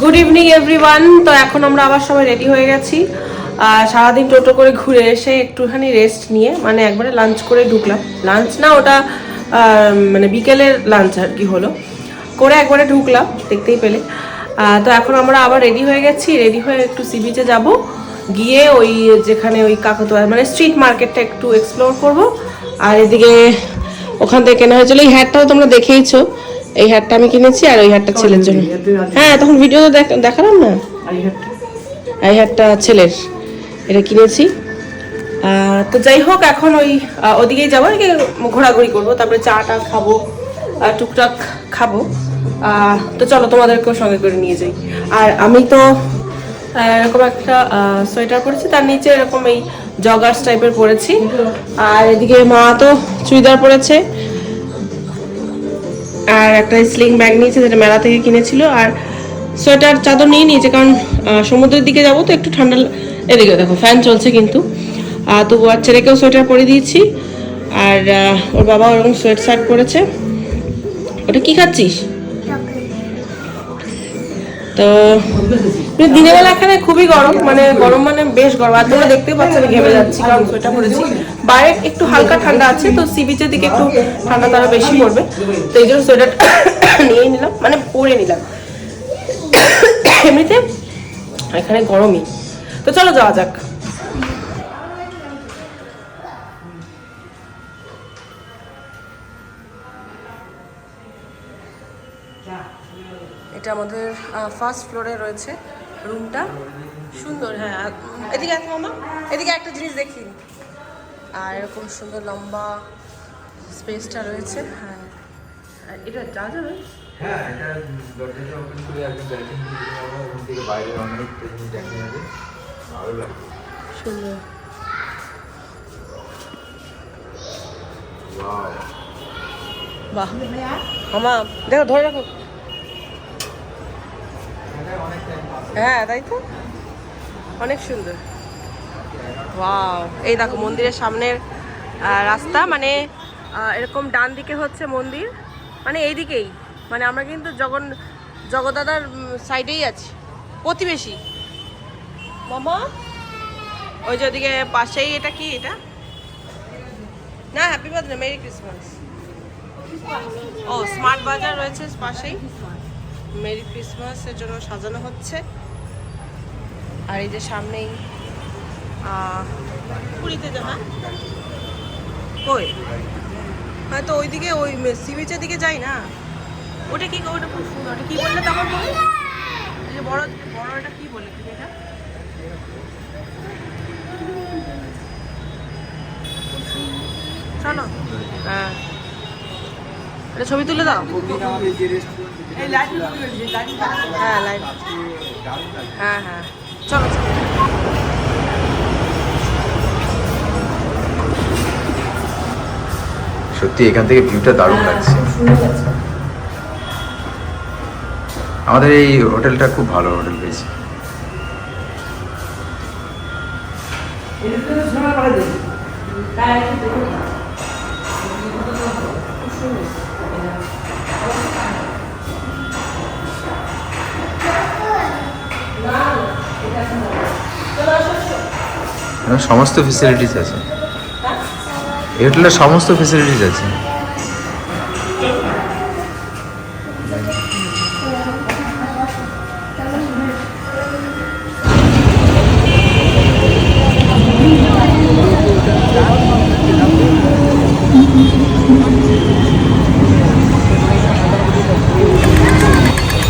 Good evening everyone তো এখন আমরা আবার সবাই রেডি হয়ে গেছি। সারাদিন টোটো করে ঘুরে এসে একটুখানি রেস্ট নিয়ে মানে একবারে লাঞ্চ করে ঢুকলাম। লাঞ্চ না, ওটা মানে বিকেলের লাঞ্চ আর কি হলো। করে একবারে ঢুকলাম, দেখতেই পেলে। তো এখন আমরা আবার রেডি হয়ে গেছি। রেডি হয়ে একটু সি বিচে যাব। গিয়ে ওই যেখানে ওই কাকাতোয়া মানে স্ট্রিট মার্কেটটা একটু এক্সপ্লোর করব। আর এদিকে ওখান থেকে কেনা হয়েছিল। এই হ্যাটটাও তোমরা দেখেইছো। এই হ্যাটটা আমি কিনেছি আর ওই হ্যাটটা ছেলের জন্য। হ্যাঁ তখন ভিডিও তো দেখ- দেখালাম না? এই হ্যাটটা ছেলের। এটা কিনেছি। তো যাই হোক এখন ওই ওদিকেই যাব। এদিকে ঘোরাঘুরি করব তারপরে চা টা খাব টুকটাক খাব। তো চলো তোমাদেরকেও সঙ্গে করে নিয়ে যাই। আর আমি তো এরকম একটা সোয়েটার পরেছি তার নিচে এরকম এই জগার্স টাইপের পরেছি। আর এদিকে মা তো চুড়িদার পরেছে। আর একটা স্লিং ব্যাগ নিয়েছে যেটা মেলা থেকে কিনেছিল, আর সোয়েটার চাদর নিয়ে নিয়েছে, কারণ সমুদ্রের দিকে যাব তো একটু ঠান্ডা এদিকে দেখো ফ্যান চলছে কিন্তু। তো আর ছেলেকেও সোয়েটার পরে দিয়েছি, আর ওর বাবা ওরকম সোয়েট শার্ট পরেছে। ওটা কি খাচ্ছিস? তো দিনের বেলা এখানে খুবই গরম মানে গরম মানে বেশ গরম। আর তোমরা দেখতে পাচ্ছ আমি ঘেমে যাচ্ছি, কারণ সোয়েটার পরেছি। বাইরে একটু হালকা ঠান্ডা আছে, তো সি বিচের দিকে একটু ঠান্ডা তারা বেশি পড়বে। তো এই জন্য সোয়েটার নিয়ে নিলাম মানে পরে নিলাম। এমনিতে এখানে গরমই। তো চলো যাওয়া যাক। এটা আমাদের ফার্স্ট ফ্লোরে রয়েছে রুমটা সুন্দর হ্যাঁ এদিকে আছে মামা এদিকে একটা জিনিস দেখি। আর এরকম সুন্দর লম্বা স্পেসটা রয়েছে হ্যাঁ। আর এটা যা যাবে হ্যাঁ এটা দরজাটা ওপেন করে একদম ব্যালকনি ওখান থেকে বাইরে অনেক জিনিস দেখা যাবে ভালো লাগবে। সুন্দর। বাহ। মামা দেখো ধরে রাখো। হ্যাঁ তাই তো? অনেক সুন্দর। ওয়াও, এই দেখো মন্দিরের সামনের রাস্তা মানে এরকম ডান দিকে হচ্ছে মন্দির। মানে এই দিকেই মানে আমরা কিন্তু জগন জগদাদার সাইডেই আছি। প্রতিবেশী। মামা, ওই যে ওদিকে পাশেই এটা কি এটা? না হ্যাপি বার্থডে মেরি ক্রিসমাস ও স্মার্ট বাজার রয়েছে পাশেই। মেরি ক্রিসমাসের জন্য সাজানো হচ্ছে। আর এই যে সামনেই পুরীতে যা হ্যাঁ কই? হ্যাঁ তো ওইদিকে ওই সি বিচের দিকে যাই না? ওটা কি ওটা খুব সুন্দর। ওটা কি বললে তখন তুমি যে বড় বড় এটা কি বলে তুমি এটা? চলো। হ্যাঁ। এটা ছবি তুলে দাও। হ্যাঁ লাইট হ্যাঁ হ্যাঁ। চলো চলো। সত্যি এখান থেকে ভিউটা দারুণ লাগছে। আমাদের এই হোটেলটা খুব ভালো হোটেল পেয়েছি সমস্ত ফেসিলিটিস আছে। এই হোটেলে সমস্ত ফেসিলিটিস আছে।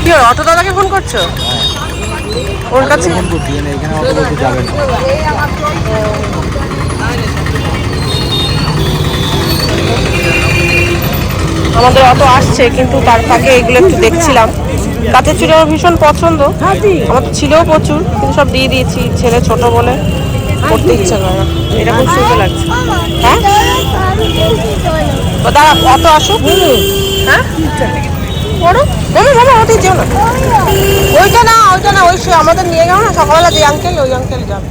কি অটো দাদাকে ফোন করছ? ওর কাছে আমাদের অটো আসছে কিন্তু তার ফাঁকে এগুলো একটু দেখছিলাম। কাঁচের চুড়ি আমার ভীষণ পছন্দ। আমার তো ছিলও প্রচুর কিন্তু সব দিয়ে দিয়েছি ছেলে ছোট বলে। করতে ইচ্ছা করে না। এটা খুব সুন্দর লাগছে। হ্যাঁ? দাঁড়া অত আসুক। হ্যাঁ? বড় বাবা বাবা ওতে যেও না ওইটা না ওইটা না ওই আমাদের নিয়ে গেল না সকালবেলা যে আঙ্কেল ওই আঙ্কেল যাবে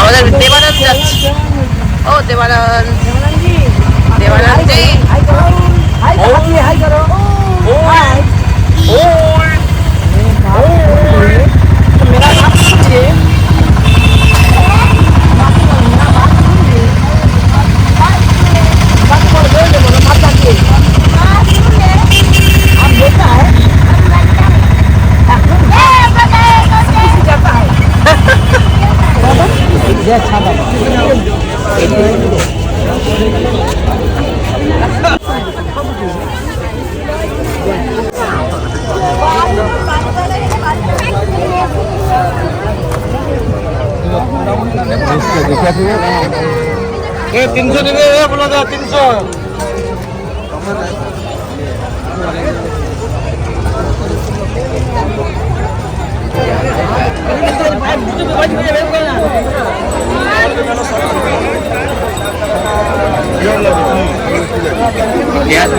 আমাদের দেবানন্দ যাচ্ছে ও দেবানন্দ দেবানন্দ ও ও ও তিনশো নেবে আপনার তিনশো। Gas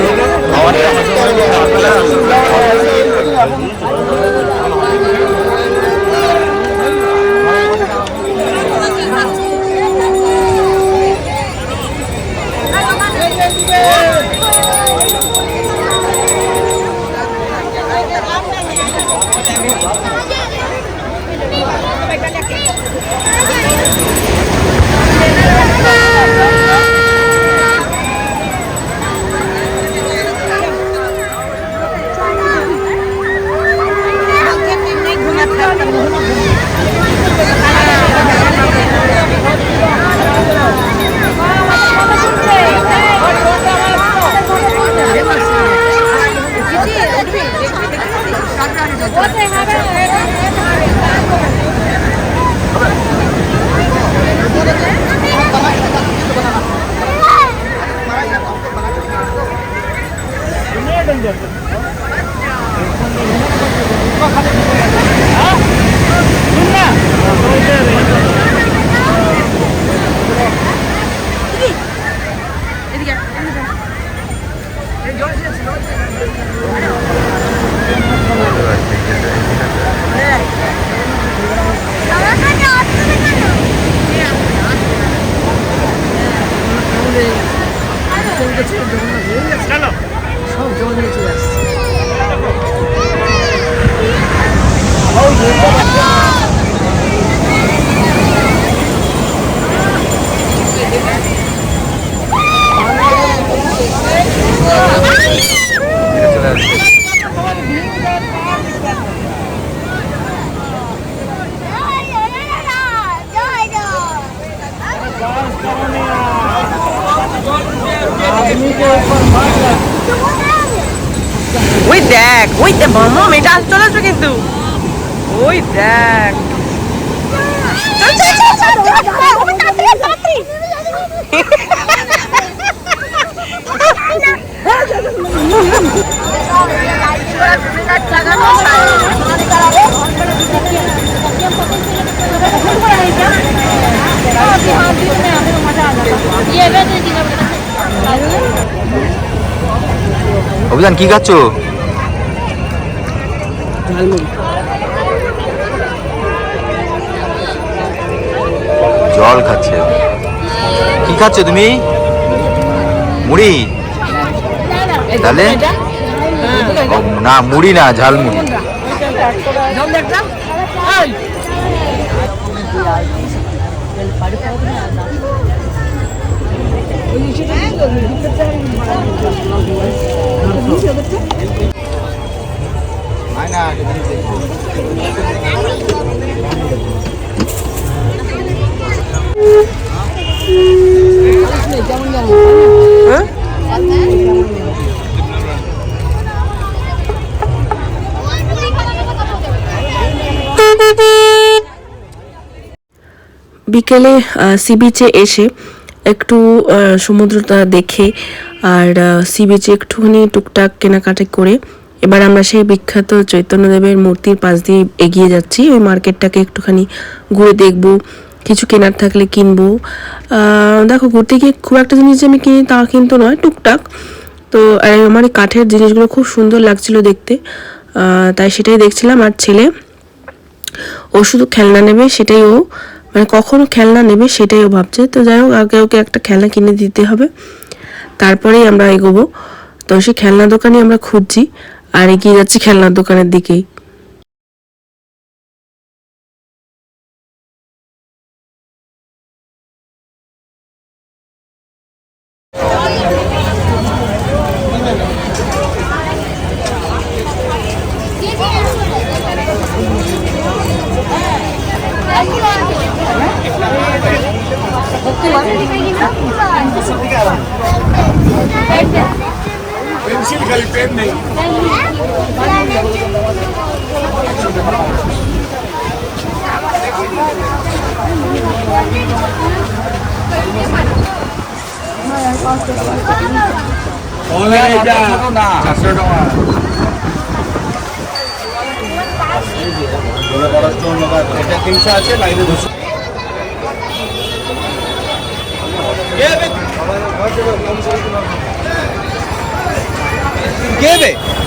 Hello. চলে আসছে ওই দেখ ওই দেখ মামা এটা চলে আসবে কিন্তু ওই দেখ অভিযান কি খাচ্ছ? জল খাচ্ছে। কি খাচ্ছ তুমি? মুড়ি? তাহলে? না মুড়ি না ঝালমুড়ি। বিকেলে সি বিচে এসে একটু সমুদ্রটা দেখে আর সি বিচে একটুখানি টুকটাক কেনাকাটা করে এবার আমরা সেই বিখ্যাত চৈতন্যদেবের মূর্তির পাশ দিয়ে এগিয়ে যাচ্ছি। ওই মার্কেটটাকে একটুখানি ঘুরে দেখব, কিছু কেনার থাকলে কিনবো। দেখো, ঘুরতে গিয়ে খুব একটা জিনিস যে আমি কিনি তা কিন্তু নয়, টুকটাক। তো, আর আমার এই কাঠের জিনিসগুলো খুব সুন্দর লাগছিল দেখতে। তাই সেটাই দেখছিলাম। আর ছেলে, ও শুধু খেলনা নেবে, সেটাই ও মানে কখনো খেলনা নেবে সেটাই ও ভাবছে। তো যাই হোক, আগে ওকে একটা খেলনা কিনে দিতে হবে। তারপরেই আমরা এগোবো। তো সেই খেলনা দোকানে আমরা খুঁজছি। আর এগিয়ে যাচ্ছি খেলনার দোকানের দিকেই। পেন নেই। চারশো টাকা এটা তিনশো আছে বাইরে দুশো। দেবে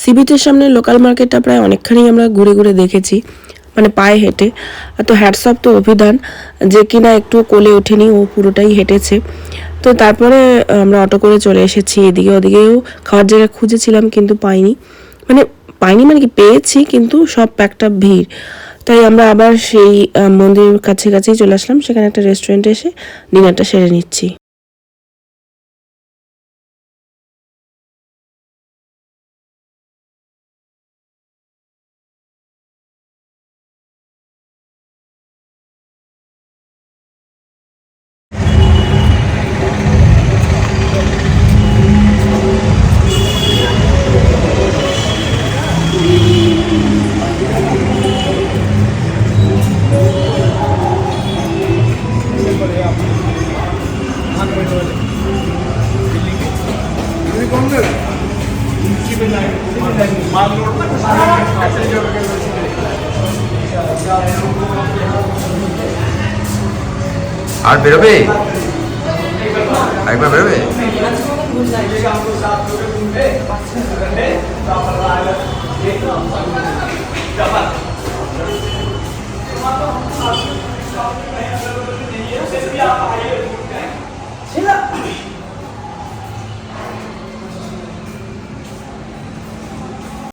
সি বিচের সামনে লোকাল মার্কেটটা প্রায় অনেকখানি আমরা ঘুরে ঘুরে দেখেছি মানে পায়ে হেঁটে। তো হ্যাটসঅপ তো অভিধান, যে কিনা একটু কোলে ওঠেনি ও পুরোটাই হেঁটেছে। তো তারপরে আমরা অটো করে চলে এসেছি, এদিকে ওদিকেও খাওয়ার জায়গা খুঁজেছিলাম, কিন্তু পাইনি। মানে পাইনি মানে কি পেয়েছি, কিন্তু সব একটা ভিড়। তাই আমরা আবার সেই মন্দিরের কাছে কাছেই চলে আসলাম। সেখানে একটা রেস্টুরেন্টে এসে ডিনারটা সেরে নিচ্ছি। আর বেরোবে একবার বেরোবে